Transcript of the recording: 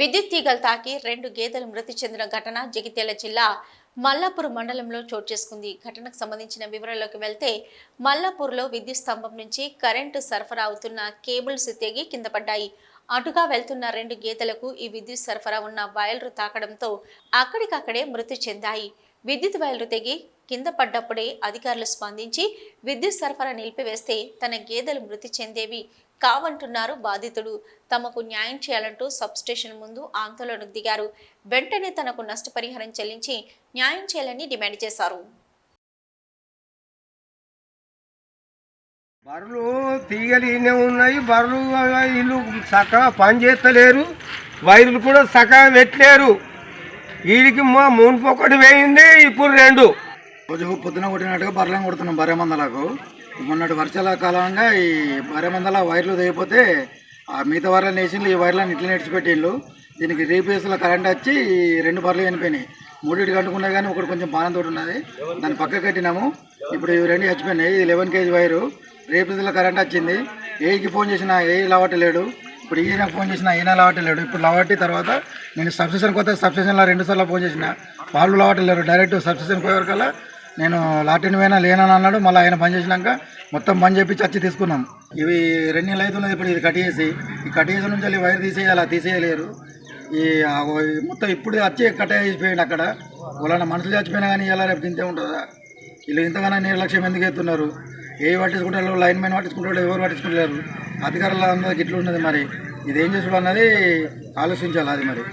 విద్యుత్ తీగలు తాకి రెండు గేదెలు మృతి చెందిన ఘటన జగిత్యాల జిల్లా మల్లాపూర్ మండలంలో చోటు చేసుకుంది. ఘటనకు సంబంధించిన వివరాల్లోకి వెళ్తే మల్లాపూర్లో విద్యుత్ స్తంభం నుంచి కరెంటు సరఫరా అవుతున్న కేబుల్స్ తెగి కింద పడ్డాయి. అటుగా వెళ్తున్న రెండు గేదెలకు ఈ విద్యుత్ సరఫరా ఉన్న వైర్లు తాకడంతో అక్కడికక్కడే మృతి చెందాయి. విద్యుత్ వైర్లు తెగి కింద పడ్డప్పుడే అధికారులు స్పందించి విద్యుత్ సరఫరా నిలిపివేస్తే తన గేదెలు మృతి చెందేవి. కావంటున్నారు బాధితుడు తమకు న్యాయం చేయాలంటూ సబ్స్టేషన్ ముందు ఆందోళనకు దిగారు. వెంటనే తనకు నష్టపరిహారం చెల్లించి న్యాయం చేయాలని డిమాండ్ చేశారు. బర్రెలు తీగలు ఉన్నాయి. బర్రెలు వీళ్ళు చక్కగా పని చేస్తలేరు. వైర్లు కూడా చక్కగా పెట్టలేరు. వీడికి మా మునుపు ఒకటి వేయింది ఇప్పుడు రెండు. రోజు పొద్దున కొట్టినట్టుగా బర్రెలను కొడుతున్నాం బర్రె మందలకు. మొన్నటి వర్షాల కాలంగా ఈ బర్రె మందల వైర్లు తెగిపోతే ఆ మిగతా వైర్లను వేసిండ్రు ఈ వైర్లను ఇట్లా నడిచిపెట్టిండ్రు దీనికి రీపేస్లో కరెంట్ వచ్చి ఈ రెండు బర్రెలు చనిపోయినాయి. మూడింటికి కంటుకున్నాయి కానీ ఒకటి కొంచెం బాణంతో ఉన్నది. దాన్ని పక్క కట్టినాము. ఇప్పుడు ఇవి రెండు చచ్చిపోయినాయి. ఇది లెవెన్ కేజీ వైరు. రేపేస్లో కరెంట్ వచ్చింది. ఏకి ఫోన్ చేసినా ఏ లేడు ఇప్పుడు ఈయన ఫోన్ చేసిన ఈయన లేడు ఇప్పుడు లవాటి తర్వాత నేను సబ్స్టేషన్కి వస్తే సబ్స్టేషన్లో రెండు సార్లు ఫోన్ చేసిన. వాళ్ళు లేరు డైరెక్ట్ సబ్స్టేషన్ పోయేవరకల్లా నేను లాటిన్ పోయినా లేనని అన్నాడు. మళ్ళీ ఆయన పని చేసినాక మొత్తం పని చేపించి వచ్చి తీసుకున్నాం. ఇవి రెండు నెలలు అవుతున్నది ఇప్పుడు ఇది కట్ చేసి. ఈ కట్ నుంచి వెళ్ళి వైర్ తీసేయాలి? తీసేయలేరు. ఈ మొత్తం ఇప్పుడు వచ్చి కట్ చేసిపోయింది అక్కడ. వాళ్ళ మనుషులు చచ్చిపోయినా కానీ ఇలా రేపు తింటే ఉంటుందా? వీళ్ళు ఇంతగానో నిర్లక్ష్యం ఎందుకు ఎత్తున్నారు ఏ పట్టించుకుంటారు? లైన్ మ్యాన్ పట్టించుకుంటారు ఎవరు పట్టించుకుంటారు అధికారులు అందరికి ఇట్లా ఉన్నది మరి. ఇది ఏం చేసుడు అన్నది ఆలోచించాలి అది మరి.